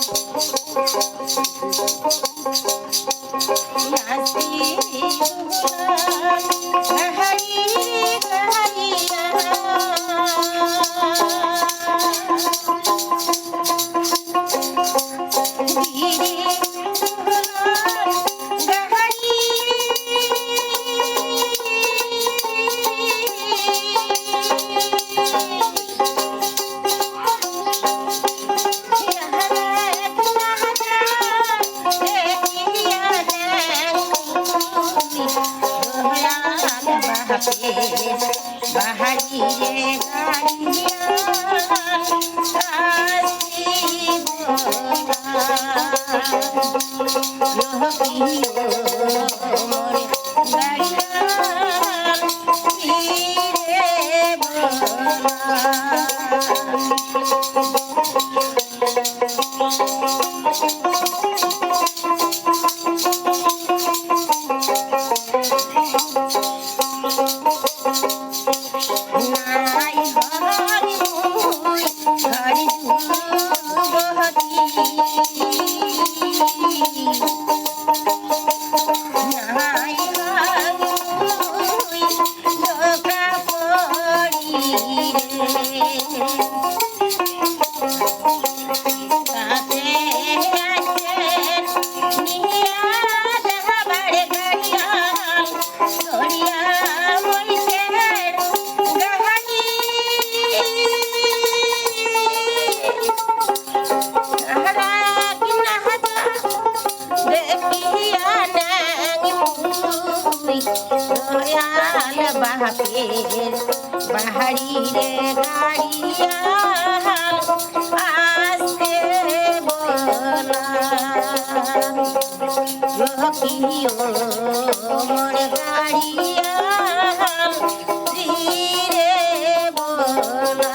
Hare Hare Hare বাহারি রে গাড়িয়া নাই মুই দয়াল বাপের বাহারি রে গাড়িয়া আসতে বলা রকিও মোর গাড়িয়া ধীরে বলা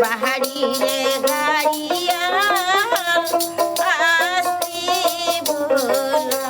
বাহারি রে গাড়িয়া আসতি বোলা।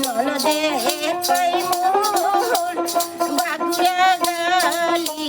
ননদে কই মোর বাগুয়া গালি